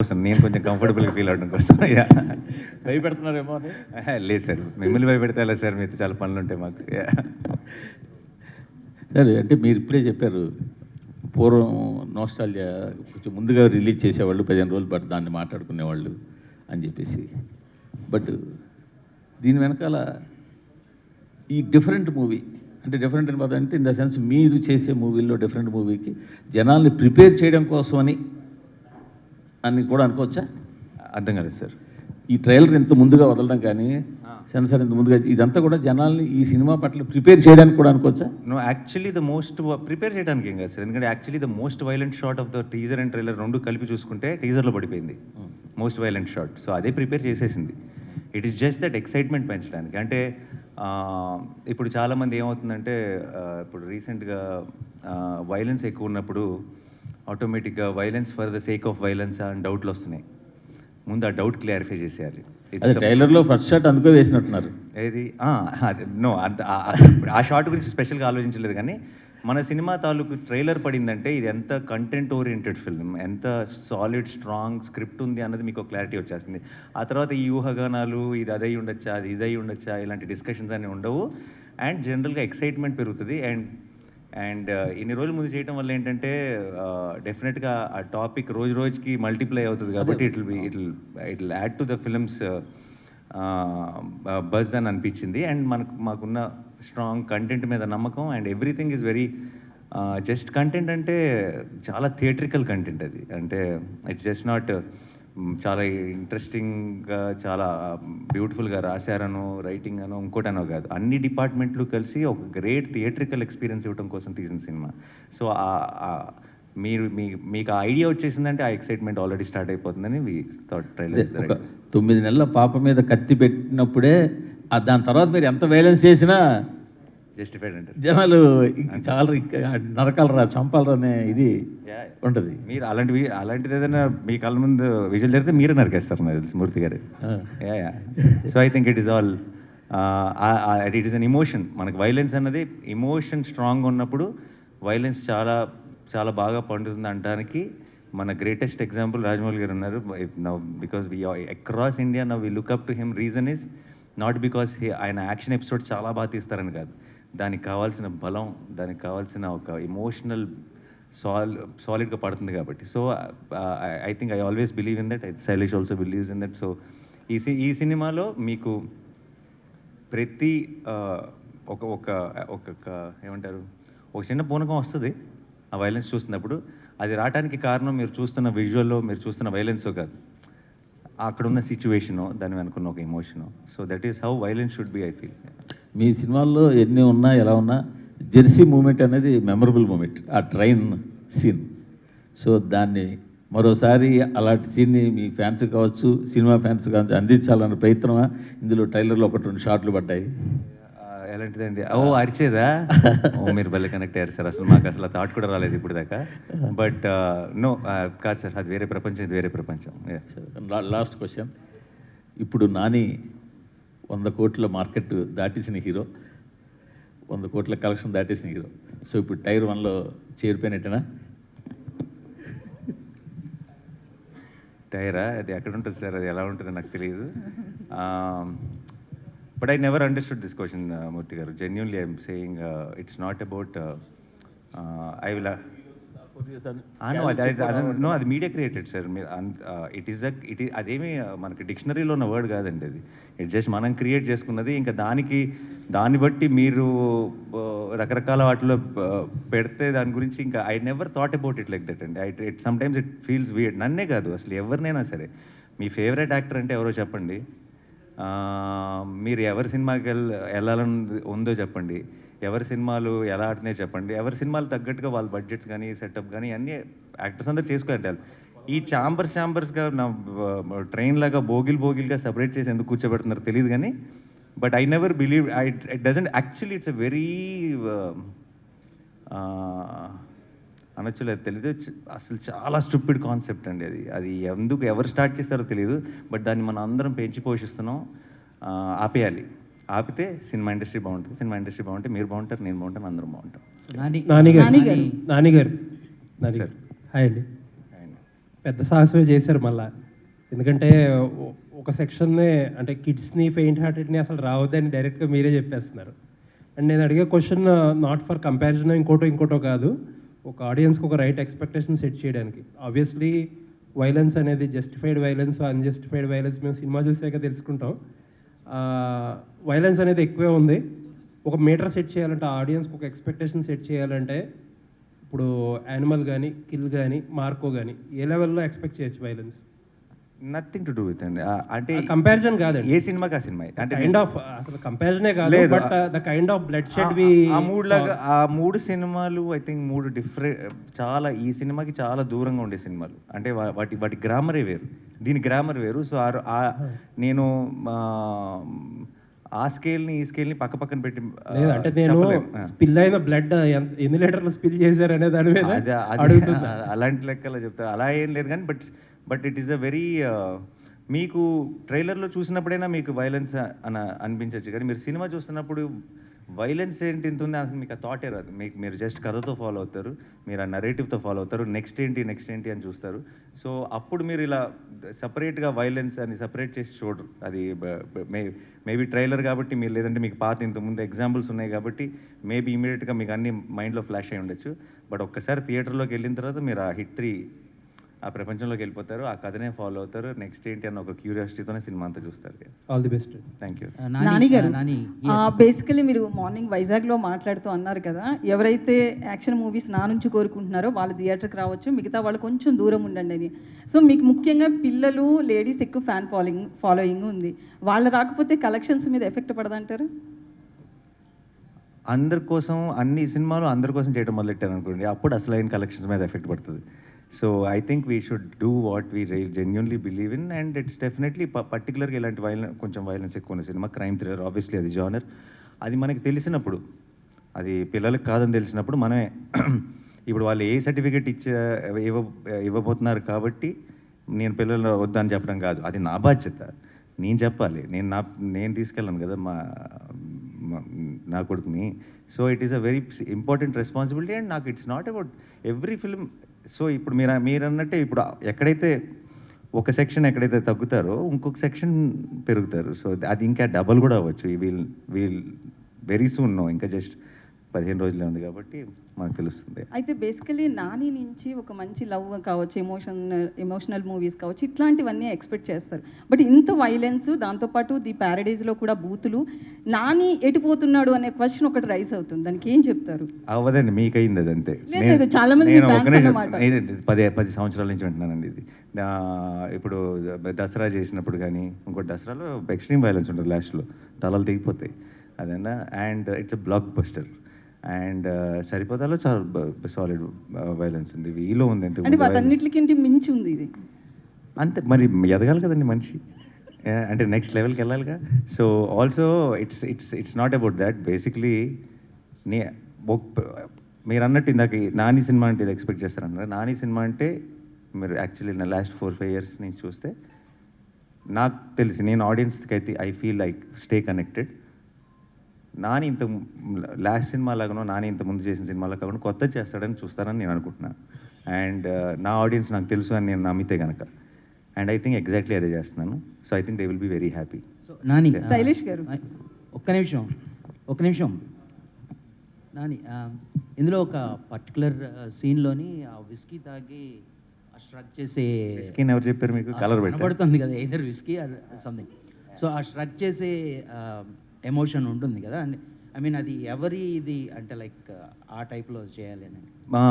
కోసం నేను కొంచెం కంఫర్టబుల్గా ఫీల్ అవడం కోసం. భయపెడుతున్నారేమో అని? లేదు సార్ మిమ్మల్ని భయపెడితే ఎలా సార్? మీతో చాలా పనులు ఉంటాయి మాకు. సరే అంటే మీరు ఇప్పుడే చెప్పారు పూర్వం నోస్టాలజియా కొంచెం ముందుగా రిలీజ్ చేసేవాళ్ళు పదిహేను రోజులు పాటు దాన్ని మాట్లాడుకునేవాళ్ళు అని చెప్పేసి. బట్ దీని వెనకాల ఈ డిఫరెంట్ మూవీ అంటే డిఫరెంట్ అని అంటే ఇన్ ద సెన్స్ మీరు చేసే మూవీల్లో డిఫరెంట్ మూవీకి జనాల్ని ప్రిపేర్ చేయడం కోసమని అని కూడా అనుకోవచ్చా? అర్థం కాలేదు సార్. ఈ ట్రైలర్ ఇంత ముందుగా వదలడం కానీ సెన్సార్ ఇంత ముందుగా ఇదంతా కూడా జనాల్ని ఈ సినిమా పట్ల ప్రిపేర్ చేయడానికి కూడా అనుకోవచ్చా? No actually the most prepare చేయడానికి ఏం కాదు సార్. ఎందుకంటే actually the most violent shot of the teaser and trailer రెండు కలిపి చూసుకుంటే టీజర్లో పడిపోయింది. Most violent shot. సో అదే ప్రిపేర్ చేసేసింది. It is just that excitement పెంచడానికి. అంటే ఇప్పుడు చాలామంది ఏమవుతుందంటే ఇప్పుడు రీసెంట్గా వైలెన్స్ ఎక్కువ ఉన్నప్పుడు ఆటోమేటిక్గా violence for the sake of violence అని డౌట్లు వస్తున్నాయి. ముందు ఆ డౌట్ క్లారిఫై చేసేయాలి. ట్రైలర్లో ఫస్ట్ షాట్ అందుకో వేసినట్టున్నారు. ఏది? నో అంత ఆ- షార్ట్ గురించి స్పెషల్గా ఆలోచించలేదు కానీ మన సినిమా తాలూకు ట్రైలర్ పడిందంటే ఇది ఎంత కంటెంట్ ఓరియంటెడ్ ఫిల్మ్ ఎంత సాలిడ్ స్ట్రాంగ్ స్క్రిప్ట్ ఉంది అన్నది మీకు క్లారిటీ వచ్చేస్తుంది. ఆ తర్వాత ఈ ఊహాగానాలు ఇది అదై ఉండొచ్చా అది ఇదై ఉండొచ్చా ఇలాంటి డిస్కషన్స్ అన్నీ ఉండవు. అండ్ జనరల్గా ఎక్సైట్మెంట్ పెరుగుతుంది. అండ్ అండ్ ఇన్ని రోజుల ముందు చేయడం వల్ల ఏంటంటే డెఫినెట్గా ఆ టాపిక్ రోజు రోజుకి మల్టిప్లై అవుతుంది కాబట్టి it be it it add to the film's buzz అని అనిపించింది. అండ్ మనకు మాకున్న స్ట్రాంగ్ కంటెంట్ మీద నమ్మకం. And everything is very just content అంటే చాలా థియేట్రికల్ కంటెంట్ అది. అంటే ఇట్స్ జస్ట్ నాట్ చాలా ఇంట్రెస్టింగ్గా చాలా బ్యూటిఫుల్గా రాశారనో రైటింగ్ అనో ఇంకోటనో కాదు. అన్ని డిపార్ట్మెంట్లు కలిసి ఒక గ్రేట్ థియేట్రికల్ ఎక్స్పీరియన్స్ ఇవ్వడం కోసం తీసిన సినిమా. సో మీరు మీ మీకు ఆ ఐడియా వచ్చేసిందంటే ఆ ఎక్సైట్మెంట్ ఆల్రెడీ స్టార్ట్ అయిపోతుందని ట్రైలర్ తొమ్మిది నెలల పాప మీద కత్తి పెట్టినప్పుడే దాని తర్వాత మీరు ఎంత వైలెన్స్ చేసినా జస్టిఫైడ్ అంటారు. జనాలు చాలా నరకాలరా చంపాలరా అనే ఇది. ఉంటుంది. మీరు అలాంటివి అలాంటిది ఏదైనా మీ కళ్ళ ముందు విజువల్ జరిగితే మీరే నరికేస్తారు నాకు తెలుసు మూర్తి గారు. So I think it is all it is an emotion మనకి వైలెన్స్ అన్నది ఇమోషన్ స్ట్రాంగ్ ఉన్నప్పుడు వైలెన్స్ చాలా చాలా బాగా పండుతుంది అనడానికి మన గ్రేటెస్ట్ ఎగ్జాంపుల్ రాజమౌళి గారు ఉన్నారు. Because we across India now we look up to him reason is not because ఆయన యాక్షన్ ఎపిసోడ్ చాలా బాగా తీస్తారని కాదు. దానికి కావాల్సిన బలం దానికి కావాల్సిన ఒక ఎమోషనల్ సాల్ సాలిడ్గా పడుతుంది కాబట్టి. So I think I always believe in that Shailesh also believes in that so ఈ సి ఈ సినిమాలో మీకు ప్రతి uh, ఒక ఒక ఒక ఏమంటారు? ఒక చిన్న పూనకం వస్తుంది ఆ వైలెన్స్ చూస్తున్నప్పుడు అది రావడానికి కారణం మీరు చూస్తున్న విజువల్లో మీరు చూస్తున్న వైలెన్సో కాదు. అక్కడ ఉన్న సిచ్యువేషను దాని వెనుకున్న ఒక emotion so that is how violence should be I feel మీ సినిమాల్లో ఎన్ని ఉన్నా ఎలా ఉన్నా జెర్సీ మూమెంట్ అనేది మెమరబుల్ మూమెంట్ ఆ ట్రైన్ సీన్. సో దాన్ని మరోసారి అలాంటి సీన్ని మీ ఫ్యాన్స్ కావచ్చు సినిమా ఫ్యాన్స్ కావచ్చు అందించాలన్న ప్రయత్నమా? ఇందులో ట్రైలర్లో ఒకటి రెండు షాట్లు పడ్డాయి. ఎలాంటిదండి? ఓ అరిచేదా? ఓ మీరు భలే కనెక్ట్ అయ్యారు సార్. అసలు మాకు అసలు థాట్ కూడా రాలేదు ఇప్పుడు దాకా. బట్ నో కాదు సార్ అది వేరే ప్రపంచం ఇది వేరే ప్రపంచం. లాస్ట్ క్వశ్చన్ ఇప్పుడు నాని వంద కోట్ల మార్కెట్ దాటేసిన హీరో. వంద కోట్ల కలెక్షన్ దాటేసిన హీరో. సో ఇప్పుడు టైర్ వన్లో చేరిపోయినట్టేనా టైరా? అది ఎక్కడ ఉంటుంది సార్? అది ఎలా ఉంటుందో నాకు తెలియదు. But I never understood this question Murthy గారు. Genuinely I'm saying it's not about I will know అది మీడియా క్రియేటెడ్ సార్ మీరు ఇట్ ఈస్ అ ఇట్ అదేమి మనకి డిక్షనరీలో ఉన్న వర్డ్ కాదండి అది. ఇట్ జస్ట్ మనం క్రియేట్ చేసుకున్నది ఇంకా దానికి దాన్ని బట్టి మీరు రకరకాల వాటిలో పెడితే దాని గురించి ఇంకా I never thought about it like that అండి. I it sometimes it feels weird నన్నే కాదు అసలు ఎవరినైనా సరే. మీ ఫేవరెట్ యాక్టర్ అంటే ఎవరో చెప్పండి. మీరు ఎవరి సినిమాకి వెళ్ళ వెళ్ళాలని ఉందో చెప్పండి. ఎవరి సినిమాలు ఎలా ఆడుతున్నాయో చెప్పండి. ఎవరి సినిమాలు తగ్గట్టుగా వాళ్ళ బడ్జెట్స్ కానీ సెటప్ కానీ అన్నీ యాక్టర్స్ అందరూ చేసుకోవాలి. ఈ చాంబర్స్ చాంబర్స్గా నా ట్రైన్ లాగా బోగిల్ బోగిల్గా సపరేట్ చేసి ఎందుకు కూర్చోబెడుతున్నారో తెలియదు కానీ but I never believe I it doesn't actually it's a very అనొచ్చులేదు తెలియదు అసలు చాలా స్టూపిడ్ కాన్సెప్ట్ అండి అది. అది ఎందుకు ఎవరు స్టార్ట్ చేస్తారో తెలియదు బట్ దాన్ని మనం అందరం పెంచి పోషిస్తున్నాం ఆపేయాలి. ఆపితే సినిమా ఇండస్ట్రీ బాగుంటుంది సినిమా ఇండస్ట్రీ బాగుంటే మీరు బాగుంటారు నేను బాగుంటాను అందరం బాగుంటాం. నాని గారు. సార్. హాయ్ అండి. పెద్ద సాహసమే చేశారు మళ్ళా. ఎందుకంటే ఒక సెక్షన్నే అంటే కిడ్స్ని ఫెయింట్ హార్టెడ్ని అసలు రావద్దని డైరెక్ట్గా మీరే చెప్పేస్తున్నారు. అండ్ నేను అడిగే క్వశ్చన్ నాట్ ఫర్ కంపారిజన్ ఇంకోటో ఇంకోటో కాదు. ఒక ఆడియన్స్కి ఒక రైట్ ఎక్స్పెక్టేషన్ సెట్ చేయడానికి. ఆబ్వియస్లీ వైలెన్స్ అనేది జస్టిఫైడ్ వైలెన్స్ అన్జస్టిఫైడ్ వైలెన్స్ మేము సినిమా చూసాక తెలుసుకుంటాం. వైలెన్స్ అనేది ఎక్కువే ఉంది. ఒక మీటర్ సెట్ చేయాలంటే ఆడియన్స్కి ఒక ఎక్స్పెక్టేషన్ సెట్ చేయాలంటే ఇప్పుడు యానిమల్ కానీ కిల్ కానీ మార్కో కానీ ఏ లెవెల్లో ఎక్స్పెక్ట్ చేయొచ్చు violence nothing to do with అండి అంటే కంపారిజన్ కాదండి. ఏ సినిమాకి ఆ సినిమా? అంటే కైండ్ ఆఫ్ అసలు కంపారిజనే కాదు. But the kind of bloodshed we ఆ- ఆ మూడు లాగా ఆ మూడు సినిమాలు ఐ థింక్ మూడు డిఫరెంట్ చాలా ఈ సినిమాకి చాలా దూరంగా ఉండే సినిమాలు. అంటే వాటి వాటి గ్రామరే వేరు. దీని గ్రామర్ వేరు. సో ఆ- నేను ఆ, స్కేల్ని ఈ స్కేల్ని పక్క పక్కన పెట్టి అంటే నేను. స్పిల్ అయిన బ్లడ్ ఎన్ని లీటర్లు స్పిల్ చేశారు అనే దాని మీద అలాంటి లెక్కలో చెప్తారు. అలా ఏం లేదు కానీ but but it is a very మీకు ట్రైలర్లో చూసినప్పుడైనా మీకు వైలెన్స్ అని అనిపించవచ్చు కానీ మీరు సినిమా చూస్తున్నప్పుడు వైలెన్స్ ఏంటి ఇంత ఉంది అసలు మీకు ఆ థాటే రాదు. మీకు మీరు జస్ట్ కథతో ఫాలో అవుతారు. మీరు ఆ నరేటివ్తో ఫాలో అవుతారు. నెక్స్ట్ ఏంటి నెక్స్ట్ ఏంటి అని చూస్తారు. సో అప్పుడు మీరు ఇలా సపరేట్గా వైలెన్స్ అని సపరేట్ చేసి చూడరు. అది మే మేబీ ట్రైలర్ కాబట్టి మీరు లేదంటే మీకు పాత ఇంతకుముందు ముందు ఎగ్జాంపుల్స్ ఉన్నాయి కాబట్టి మేబీ ఇమీడియట్గా మీకు అన్ని మైండ్లో ఫ్లాష్ అయి ఉండొచ్చు. బట్ ఒక్కసారి థియేటర్లోకి వెళ్ళిన తర్వాత మీరు ఆ హిట్ త్రీ ఆ ప్రపంచంలోకి వెళ్ళిపోతారు ఆ కథనే ఫాలో అవుతారు. నెక్స్ట్ ఏంటి అన్న ఒక క్యూరియాసిటీతోనే సినిమా అంతా చూస్తారు all the best thank you Nani garu Nani basically మీరు మార్నింగ్ వైజాగ్లో మాట్లాడుతూ అన్నారు కదా ఎవరైతే యాక్షన్ మూవీస్ నా నుంచి కోరుకుంటున్నారో వాళ్ళు థియేటర్కి రావచ్చు మిగతా వాళ్ళు కొంచెం దూరం ఉండండి అని. సో మీకు ముఖ్యంగా పిల్లలు లేడీస్ ఎక్కువ ఫ్యాన్ ఫాలోయింగ్ ఫాలోయింగ్ ఉంది. వాళ్ళు రాకపోతే కలెక్షన్స్ మీద ఎఫెక్ట్ పడదంటారు? అందరి కోసం అన్ని సినిమాలు అందరి కోసం చేయడం మొదలెట్టాను అనుకోండి అప్పుడు అసలైన కలెక్షన్స్ మీద ఎఫెక్ట్ పడుతుంది. So I think we should do what we genuinely believe in and it's definitely పర్టికులర్గా ఇలాంటి వైలెన్ కొంచెం వైలెన్స్ ఎక్కువ ఉన్న సినిమా క్రైమ్ థ్రిల్లర్ ఆబ్వియస్లీ అది జానర్ అది మనకి తెలిసినప్పుడు అది పిల్లలకు కాదని తెలిసినప్పుడు మనమే ఇప్పుడు వాళ్ళు ఏ సర్టిఫికేట్ ఇచ్చే ఇవ్వ ఇవ్వబోతున్నారు కాబట్టి నేను పిల్లలు వద్దని చెప్పడం కాదు. అది నా బాధ్యత. నేను చెప్పాలి. నేను నా నేను తీసుకెళ్ళాను కదా మా మా- నా కొడుకుని. So it is a very important responsibility and నాకు it's not about every film so ఇప్పుడు మీరు మీరు అన్నట్టే ఇప్పుడు ఎక్కడైతే ఒక సెక్షన్ ఎక్కడైతే తగ్గుతారో ఇంకొక సెక్షన్ పెరుగుతారు. సో అది ఇంకా డబల్ కూడా అవ్వచ్చు. We'll we'll very soon know. ఇంకా జస్ట్ పదిహేను రోజులే ఉంది కాబట్టి మనకు తెలుస్తుంది. అయితే బేసికలీ నాని నుంచి ఒక మంచి లవ్ కావచ్చు ఎమోషన్ ఎమోషనల్ మూవీస్ కావచ్చు ఇట్లాంటివన్నీ ఎక్స్పెక్ట్ చేస్తారు. బట్ ఇంత వైలెన్స్ దాంతోపాటు ది ప్యారడైజ్లో కూడా బూతులు నాని ఎటుపోతున్నాడు అనే క్వశ్చన్ ఒకటి రైస్ అవుతుంది. దానికి ఏం చెప్తారు? అవ్వదండి మీకు అయింది అది అంతే. లేదు, చాలా మంది పది పది సంవత్సరాల నుంచి వింటున్నానండి ఇది. ఇప్పుడు దసరా చేసినప్పుడు కానీ ఇంకోటి దసరాలో ఎక్స్ట్రీమ్ వైలెన్స్ ఉంటుంది లాస్ట్లో తలలు తెగిపోతాయి. అదన్నా and it's blockbuster and సరిపోతాలో చాలా. సాలిడ్ వైలెన్స్ ఉంది. వీలో ఉంది అంటే మించి ఉంది ఇది. అంతే. మరి ఎదగాలి కదండి మనిషి. అంటే నెక్స్ట్ లెవెల్కి వెళ్ళాలిగా. So also it's it's it's not about that basically నే మీరు అన్నట్టు ఇందాక నాని సినిమా అంటే ఇది ఎక్స్పెక్ట్ చేస్తారన్నారు. నాని సినిమా అంటే మీరు యాక్చువల్లీ నా లాస్ట్ ఫోర్ ఫైవ్ ఇయర్స్ నుంచి చూస్తే నాకు తెలిసి నేను ఆడియన్స్కి అయితే I feel like stay connected Nani ఇంత లాస్ట్ సినిమా లాగానో నాని ఇంత ముందు చేసిన సినిమాలో కాకుండా కొత్త చేస్తాడని చూస్తారని నేను అనుకుంటున్నాను అండ్ నా ఆడియన్స్ నాకు తెలుసు అని నేను నమ్మితే కనుక అండ్ ఐ థింక్ ఎగ్జాక్ట్లీ అదే చేస్తున్నాను. So I think they will be very happy. So Nani Shailesh garu. ఒక్క నిమిషం ఒక్క నిమిషం. నాని ఇందులో ఒక పర్టికులర్ సీన్లోని ఆ విస్కీ తాగి ఆ స్ట్రక్ చేసే స్కిన్ ఎవరు చెప్పారు మీకు? కలర్ పెట్టారు. కనబడుతుంది కదా ఇదర్ విస్కీ సంథింగ్. సో ఆ స్ట్రక్ చేసే ఎమోషన్ ఉంటుంది కదా. ఐ మీన్ అది ఎవరి ఇది అంటే లైక్ ఆ టైప్లో చేయాలి అని మా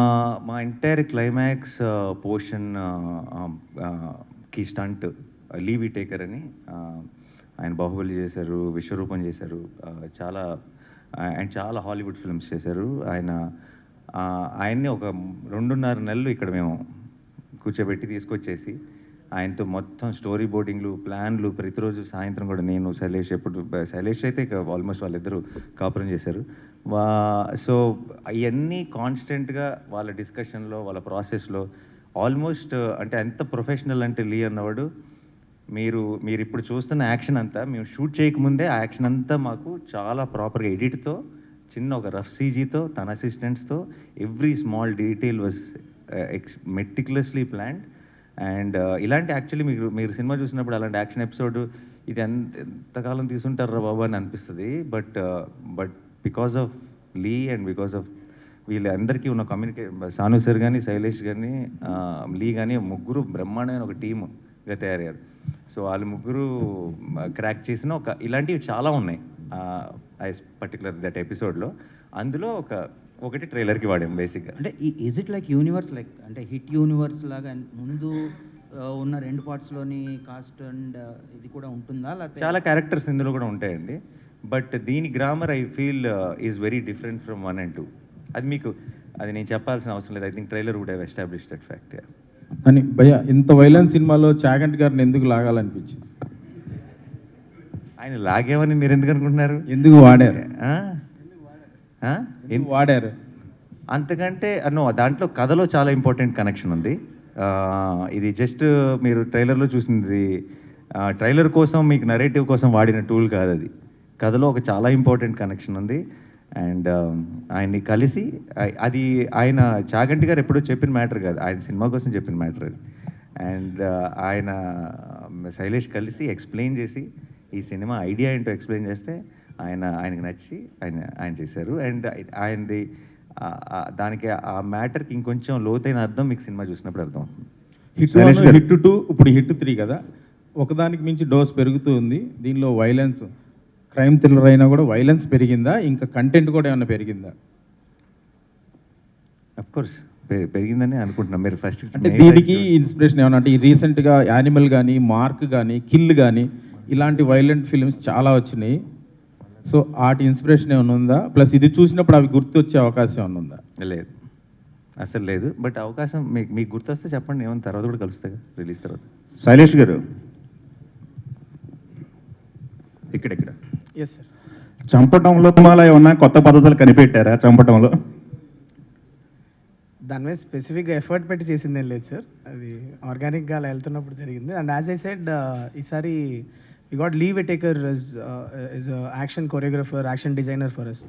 మా ఎంటైర్ క్లైమాక్స్ పోర్షన్కి స్టంట్ లీవీ టేకర్ అని ఆయన బాహుబలి చేశారు విశ్వరూపం చేశారు చాలా అండ్ చాలా హాలీవుడ్ ఫిల్మ్స్ చేశారు. ఆయన ఆయన్ని ఒక రెండున్నర నెలలు ఇక్కడ మేము కూర్చోబెట్టి తీసుకొచ్చేసి ఆయనతో మొత్తం స్టోరీ బోర్డింగ్లు ప్లాన్లు ప్రతిరోజు సాయంత్రం కూడా నేను శైలేష్ ఎప్పుడు శైలేష్ అయితే ఆల్మోస్ట్ వాళ్ళిద్దరూ కాపురం చేశారు. వా సో అవన్నీ కాన్స్టెంట్గా వాళ్ళ డిస్కషన్లో వాళ్ళ ప్రాసెస్లో ఆల్మోస్ట్ అంటే ఎంత ప్రొఫెషనల్ అంటే లీ అన్నవాడు మీరు మీరు ఇప్పుడు చూస్తున్న యాక్షన్ అంతా మేము షూట్ చేయకముందే ఆ యాక్షన్ అంతా మాకు చాలా ప్రాపర్గా ఎడిట్తో చిన్న ఒక రఫ్ సీజీతో తన అసిస్టెంట్స్తో every small detail was ex meticulously planned and ఇలాంటి యాక్చువల్లీ మీరు మీరు సినిమా చూసినప్పుడు అలాంటి యాక్షన్ ఎపిసోడ్ ఇది ఎంత ఎంతకాలం తీసుంటారా బాబు అని అనిపిస్తుంది. But but because of Lee and because of వీళ్ళందరికీ ఉన్న కమ్యూనికే సాను సార్ కానీ శైలేష్ కానీ లీ కానీ ముగ్గురు బ్రహ్మాండమైన ఒక టీమ్గా తయారయ్యారు. సో వాళ్ళు ముగ్గురు క్రాక్ చేసిన ఒక ఇలాంటివి చాలా ఉన్నాయి పర్టికులర్ దట్ ఎపిసోడ్లో అందులో ఒక ఒకటి ట్రైలర్కి వాడాం బేసిక్గా. అంటే is it like universe like అంటే హిట్ యూనివర్స్ లాగా ముందు ఉన్న రెండు పార్ట్స్లోని కాస్ట్ అండ్ ఇది కూడా ఉంటుందా? లేకపోతే చాలా క్యారెక్టర్స్ ఇందులో కూడా ఉంటాయండి. బట్ దీని grammar I feel is very different from one and two అది మీకు అది నేను చెప్పాల్సిన అవసరం లేదు. I think trailer would have establish that fact అని భయ్య ఇంత వైలెన్స్ సినిమాలో చాగంటి గారిని ఎందుకు లాగాలనిపించింది? ఆయన లాగేమని మీరు ఎందుకు అనుకుంటున్నారు? ఎందుకు వాడారు? ఆ? ఆ? ఎందుకు వాడారు? అంతకంటే నో దాంట్లో కథలో చాలా ఇంపార్టెంట్ కనెక్షన్ ఉంది. ఇది జస్ట్ మీరు ట్రైలర్లో చూసింది ట్రైలర్ కోసం మీకు నరేటివ్ కోసం వాడిన టూల్ కాదు అది. కథలో ఒక చాలా ఇంపార్టెంట్ కనెక్షన్ ఉంది. అండ్ ఆయన్ని కలిసి అది ఆయన చాగంటి గారు ఎప్పుడో చెప్పిన మ్యాటర్ కాదు. ఆయన సినిమా కోసం చెప్పిన మ్యాటర్ అది. అండ్ ఆయన శైలేష్ కలిసి ఎక్స్ప్లెయిన్ చేసి ఈ సినిమా ఐడియా ఏంటో ఎక్స్ప్లెయిన్ చేస్తే ఆయన ఆయనకి నచ్చి ఆయన ఆయన చేశారు. అండ్ ఆయనది దానికి ఆ మ్యాటర్కి ఇంకొంచెం లోతైన అర్థం మీకు సినిమా చూసినప్పుడు అర్థం అవుతుంది హిట్. హిట్ టూ ఇప్పుడు హిట్ త్రీ కదా? ఒకదానికి మించి డోస్ పెరుగుతూ ఉంది. దీనిలో వైలెన్స్ క్రైమ్ థ్రిల్లర్ అయినా కూడా వైలెన్స్ పెరిగిందా? ఇంకా కంటెంట్ కూడా ఏమైనా పెరిగిందా? అఫ్ కోర్స్ పెరిగిందని అనుకుంటున్నాం. మీరు ఫస్ట్ అంటే దీనికి ఇన్స్పిరేషన్ ఏమన్నా? అంటే ఈ రీసెంట్గా యానిమల్ కానీ మార్క్ కానీ కిల్ కానీ ఇలాంటి వైలెంట్ ఫిల్మ్స్ చాలా వచ్చినాయి. సో వాటి ఇన్స్పిరేషన్ ఏమైనా ఉందా? ప్లస్ ఇది చూసినప్పుడు అవి గుర్తొచ్చే అవకాశం ఏమైనా ఉందా? లేదు. అసలు లేదు. బట్ అవకాశం మీకు మీకు గుర్తొస్తే చెప్పండి. ఏమైనా తర్వాత కూడా కలుస్తాయి రిలీజ్ తర్వాత. శైలేష్ గారు. ఇక్కడ ఇక్కడ. ఎస్ సార్ చంపటంలో తుమాల ఏమన్నా కొత్త పద్ధతులు కనిపెట్టారా చంపటంలో? దాని మీద స్పెసిఫిక్గా ఎఫర్ట్ పెట్టి చేసింది లేదు సార్ అది ఆర్గానిక్గా అలా వెళ్తున్నప్పుడు జరిగింది. అండ్ యాజ్ ఐ సెడ్ ఈసారి we got Lee Whittaker is is action choreographer action designer for us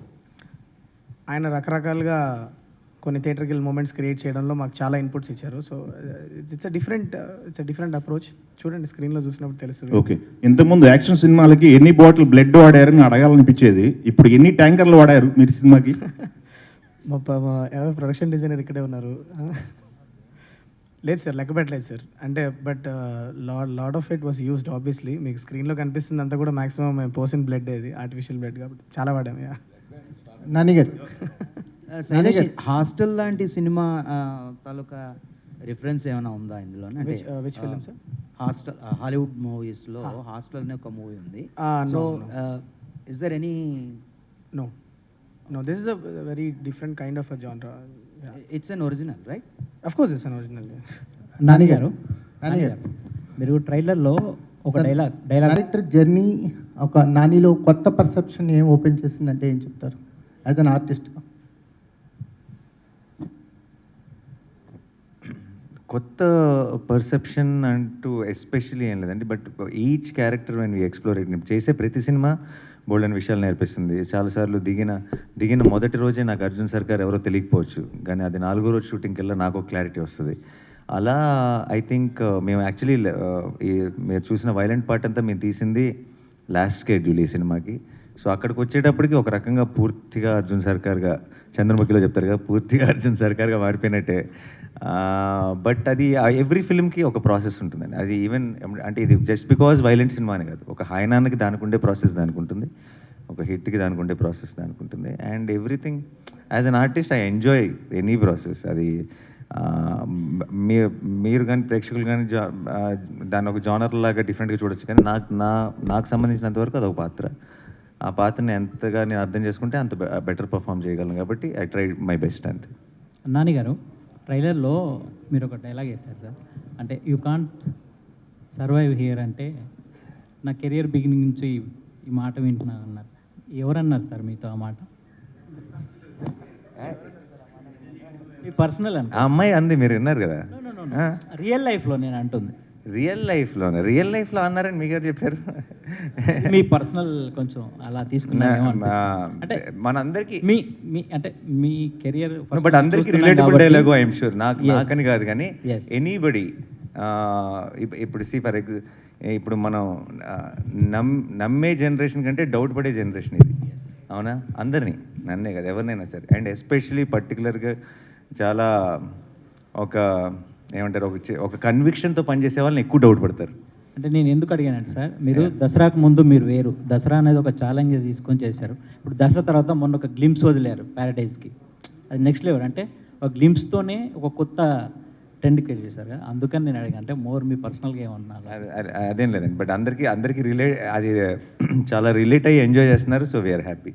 ఆయన రకరకాలుగా కొన్ని థియేటర్కిల్ మూమెంట్స్ క్రియేట్ చేయడంలో మాకు చాలా ఇన్పుట్స్ ఇచ్చారు. So it's a different it's a different approach చూడండి స్క్రీన్లో చూసినప్పుడు తెలుస్తుంది. ఓకే ఇంతకుముందు యాక్షన్ సినిమాలకి ఎన్ని బాటిల్ బ్లడ్ వాడారని అడగాలనిపించేది. ఇప్పుడు ఎన్ని ట్యాంకర్లు వాడారు మీరు సినిమాకి? మా ప్రొడక్షన్ డిజైనర్ ఇక్కడే ఉన్నారు. లేదు సార్ లెక్క పెట్టలేదు సార్. అంటే but lot lot of it was used obviously మీకు స్క్రీన్లో కనిపిస్తుంది అంతా కూడా మాక్సిమం మేము పోసిన బ్లడ్ ఇది ఆర్టిఫిషియల్ బ్లడ్ కాబట్టి. చాలా వాడాము యా నాని గారు హాస్టల్ లాంటి సినిమా ఆ, తాలూకా రిఫరెన్స్ ఏమైనా ఉందా ఇందులో uh, which film, sir? Hostel Hollywood మూవీస్లో హాస్టల్ అనే ఒక మూవీ ఉంది. So. Is there any no no this is a very different kind of a genre it's an original right of course it's an original Nani garu? Nani garu. మీరు ట్రైలర్లో ఒక dialogue dialogue director journey ఒక నానిలో కొత్త perception ఏం open చేసిందంటే ఏం చెప్తారు? As an artist కొత్త పర్సెప్షన్ అంటూ ఎస్పెషల్లీ ఏం లేదండి but each character when we explore చేసే ప్రతి సినిమా బోల్డెన్ విషయాలు నేర్పిస్తుంది. చాలాసార్లు దిగిన దిగిన మొదటి రోజే నాకు అర్జున్ సర్కార్ ఎవరో తెలియకపోవచ్చు. కానీ అది నాలుగో రోజు షూటింగ్కి వెళ్ళి నాకు క్లారిటీ వస్తుంది. అలా ఐ థింక్ uh, మేము యాక్చువల్లీ uh, మీరు చూసిన వైలెంట్ పార్ట్ అంతా మేము తీసింది లాస్ట్ షెడ్యూల్ ఈ సినిమాకి. సో అక్కడికి వచ్చేటప్పటికి ఒక రకంగా పూర్తిగా అర్జున్ సర్కార్గా చంద్రముఖిలో చెప్తారు కదా పూర్తిగా అర్జున్ సర్కార్గా మారిపోయినట్టే. బట్ అది ఎవ్రీ ఫిల్మ్కి ఒక ప్రాసెస్ ఉంటుందండి. అది ఈవెన్ అంటే ఇది జస్ట్ బికాజ్ వైలెంట్ సినిమా అని కాదు. ఒక హైనాన్కి దానికి ఉండే ప్రాసెస్ దానికి ఉంటుంది ఒక హిట్కి దానికి ఉండే ప్రాసెస్ దానికి ఉంటుంది and everything as an artist I enjoy any process. అది మీ- మీరు కానీ ప్రేక్షకులు కానీ జా దాన్ని ఒక జానర్ లాగా డిఫరెంట్గా చూడొచ్చు. కానీ నాకు నా నాకు సంబంధించినంత వరకు అదొక పాత్ర. ఆ పాత్రని ఎంతగా నేను అర్థం చేసుకుంటే అంత బెటర్ పర్ఫామ్ చేయగలను. కాబట్టి ఐ ట్రై మై బెస్ట్ అంతే. నాని గారు? ట్రైలర్లో మీరు ఒక డైలాగ్ వేస్తారు సార్. అంటే యూ కాంట్ సర్వైవ్ హియర్ అంటే నా కెరియర్ బిగినింగ్ నుంచి ఈ మాట వింటున్నాను అన్నారు. ఎవరన్నారు సార్ మీతో ఆ మాట? మీ పర్సనల్ ఆ అనుకో అమ్మాయి అంది మీరు విన్నారు కదా? రియల్ లైఫ్లో నేను అంటుంది. రియల్ లైఫ్లోనే. రియల్ లైఫ్లో అన్నారని మీకు చెప్పారు. మీ పర్సనల్ కొంచెం అలా తీసుకున్నారేమో నా- అనిపించింది. అంటే మనందరికీ మీ మీ అంటే మీ కెరియర్ బట్ అందరికి రిలేటబుల్ డైలాగ్ ఐఎమ్ షూర్ నాకు. నాకని కాదు కానీ. ఎనీబడి ఇప్పుడు సి ఫర్ ఎగ్జ ఇప్పుడు మనం నమ్ నమ్మే జనరేషన్ కంటే డౌట్ పడే జనరేషన్ ఇది అవునా అందరినీ నన్నే కదా ఎవరినైనా సరే అండ్ ఎస్పెషలీ పర్టికులర్గా చాలా ఒక ఏమంటారు ఒక ఒక కన్విక్షన్తో పనిచేసే వాళ్ళని ఎక్కువ డౌట్ పడతారు అంటే నేను ఎందుకు అడిగానంటే సార్ మీరు దసరాకు ముందు మీరు వేరు. దసరా అనేది ఒక ఛాలెంజ్ తీసుకొని చేశారు. ఇప్పుడు దసరా తర్వాత మొన్న ఒక గ్లిమ్స్ వదిలేరు ప్యారడైజ్కి అది నెక్స్ట్ లెవెల్ అంటే ఒక గ్లిమ్స్తోనే ఒక కొత్త ట్రెండ్ క్రియేట్ చేశారు కదా. అందుకని నేను అడిగాను. అంటే మోర్ మీ పర్సనల్గా ఏమన్నా అదేం లేదండి. బట్ అందరికీ అందరికీ రిలేట్ అది చాలా రిలేట్ అయ్యి ఎంజాయ్ చేస్తున్నారు. So we are happy